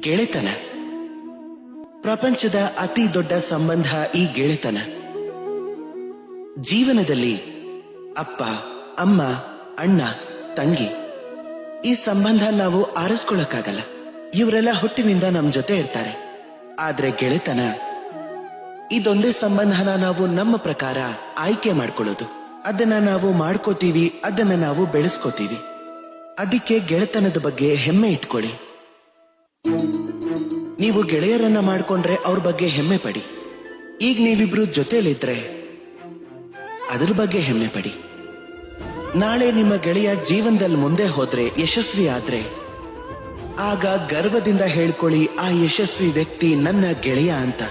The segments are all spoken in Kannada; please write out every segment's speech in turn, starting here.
ಗೆಳೆತನ. ಪ್ರಪಂಚದ ಅತಿ ದೊಡ್ಡ ಸಂಬಂಧ ಈ ಗೆಳೆತನ. ಜೀವನದಲ್ಲಿ ಅಪ್ಪ, ಅಮ್ಮ, ಅಣ್ಣ, ತಂಗಿ, ಈ ಸಂಬಂಧ ನಾವು ಆರಿಸ್ಕೊಳಕ್ಕಾಗಲ್ಲ ಇವರೆಲ್ಲ ಹುಟ್ಟಿನಿಂದ ನಮ್ ಜೊತೆ ಇರ್ತಾರೆ. ಆದ್ರೆ ಗೆಳೆತನ, ಇದೊಂದೇ ಸಂಬಂಧನ ನಾವು ನಮ್ಮ ಪ್ರಕಾರ ಆಯ್ಕೆ ಮಾಡ್ಕೊಳ್ಳೋದು. ಅದನ್ನ ನಾವು ಮಾಡ್ಕೋತೀವಿ, ಅದನ್ನ ನಾವು ಬೆಳೆಸ್ಕೋತೀವಿ. ಅದಕ್ಕೆ ಗೆಳೆತನದ ಬಗ್ಗೆ ಹೆಮ್ಮೆ ಇಟ್ಕೊಳ್ಳಿ. ನೀವು ಗೆಳೆಯರನ್ನ ಮಾಡ್ಕೊಂಡ್ರೆ ಅವ್ರ ಬಗ್ಗೆ ಹೆಮ್ಮೆ ಪಡಿ. ಈಗ ನೀವಿಬ್ರು ಜೊತೆಲಿದ್ರೆ ಅದ್ರ ಬಗ್ಗೆ ಹೆಮ್ಮೆ ಪಡಿ. ನಾಳೆ ನಿಮ್ಮ ಗೆಳೆಯ ಜೀವನದಲ್ಲಿ ಮುಂದೆ ಹೋದ್ರೆ, ಯಶಸ್ವಿ ಆದ್ರೆ, ಆಗ ಗರ್ವದಿಂದ ಹೇಳ್ಕೊಳ್ಳಿ, ಆ ಯಶಸ್ವಿ ವ್ಯಕ್ತಿ ನನ್ನ ಗೆಳೆಯ ಅಂತ.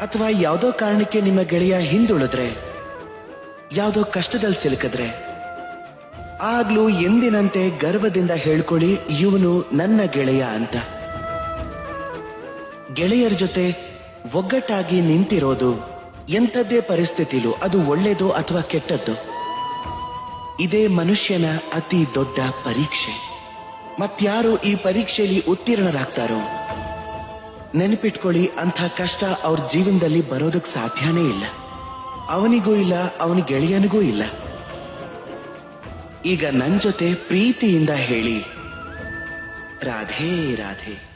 ಅಥವಾ ಯಾವುದೋ ಕಾರಣಕ್ಕೆ ನಿಮ್ಮ ಗೆಳೆಯ ಹಿಂದುಳಿದ್ರೆ, ಯಾವುದೋ ಕಷ್ಟದಲ್ಲಿ ಸಿಲುಕಿದ್ರೆ, ಆಗ್ಲೂ ಎಂದಿನಂತೆ ಗರ್ವದಿಂದ ಹೇಳ್ಕೊಳ್ಳಿ, ಇವನು ನನ್ನ ಗೆಳೆಯ ಅಂತ. ಗೆಳೆಯರ ಜೊತೆ ಒಗ್ಗಟ್ಟಾಗಿ ನಿಂತಿರೋದು ಎಂಥದ್ದೇ ಪರಿಸ್ಥಿತಿಲು ಅದು ಒಳ್ಳೇದೋ ಅಥವಾ ಕೆಟ್ಟದ್ದು? ಇದೇ ಮನುಷ್ಯನ ಅತಿ ದೊಡ್ಡ ಪರೀಕ್ಷೆ. ಮತ್ಯಾರು ಈ ಪರೀಕ್ಷೆಯಲ್ಲಿ ಉತ್ತೀರ್ಣರಾಗ್ತಾರೋ? ನೆನಪಿಟ್ಕೊಳ್ಳಿ, ಅಂಥ ಕಷ್ಟ ಅವ್ರ ಜೀವನದಲ್ಲಿ ಬರೋದಕ್ಕೆ ಸಾಧ್ಯನೇ ಇಲ್ಲ. ಅವನಿಗೂ ಇಲ್ಲ, ಅವನ ಗೆಳೆಯನಿಗೂ ಇಲ್ಲ. ಈಗ ನನ್ ಜೊತೆ ಪ್ರೀತಿಯಿಂದ ಹೇಳಿ. ರಾಧೇ ರಾಧೇ.